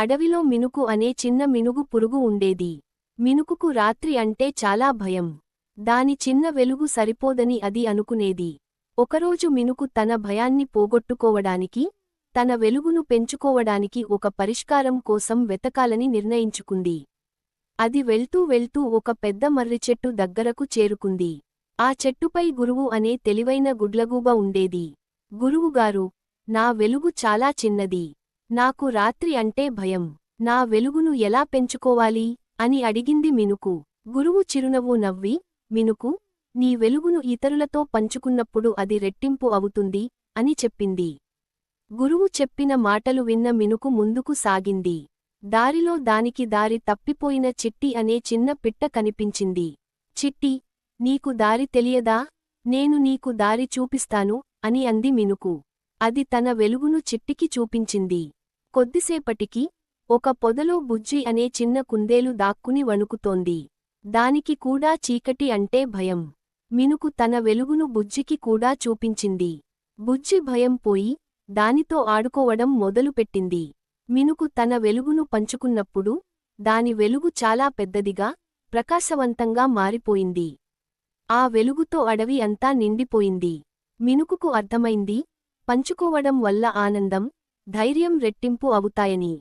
అడవిలో మినుకు అనే చిన్న మినుగు పురుగు ఉండేది. మినుకుకు రాత్రి అంటే చాలా భయం. దాని చిన్న వెలుగు సరిపోదని అది అనుకునేది. ఒకరోజు మినుకు తన భయాన్ని పోగొట్టుకోవడానికి తన వెలుగును పెంచుకోవడానికి ఒక పరిష్కారం కోసం వెతకాలని నిర్ణయించుకుంది. అది వెళ్తూ వెళ్తూ ఒక పెద్ద మర్రిచెట్టు దగ్గరకు చేరుకుంది. ఆ చెట్టుపై గురువు అనే తెలివైన గుడ్లగూబ ఉండేది. గురువుగారు నా వెలుగు చాలా చిన్నది. నాకు రాత్రి అంటే భయం. నా వెలుగును ఎలా పెంచుకోవాలి? అని అడిగింది మినుకు. గురువు చిరునవ్వు నవ్వి మినుకు నీ వెలుగును ఇతరులతో పంచుకున్నప్పుడు అది రెట్టింపు అవుతుంది అని చెప్పింది. గురువు చెప్పిన మాటలు విన్న మినుకు ముందుకు సాగింది. దారిలో దానికి దారి తప్పిపోయిన చిట్టి అనే చిన్న పిట్ట కనిపించింది. చిట్టి నీకు దారి తెలియదా? నేను నీకు దారి చూపిస్తాను అని అంది మినుకు. అది తన వెలుగును చిట్టికి చూపించింది. కొద్దిసేపటికి ఒక పొదలో బుజ్జి అనే చిన్న కుందేలు దాక్కుని వణుకుతోంది. దానికి కూడా చీకటి అంటే భయం. మినుకు తన వెలుగును బుజ్జికి కూడా చూపించింది. బుజ్జి భయం పోయి దానితో ఆడుకోవడం మొదలుపెట్టింది. మినుకు తన వెలుగును పంచుకున్నప్పుడు దాని వెలుగు చాలా పెద్దదిగా ప్రకాశవంతంగా మారిపోయింది. ఆ వెలుగుతో అడవి అంతా నిండిపోయింది. మినుకుకు అర్థమైంది పంచుకోవడం వల్ల ఆనందం ధైర్యం రెట్టింపు అవుతాయని.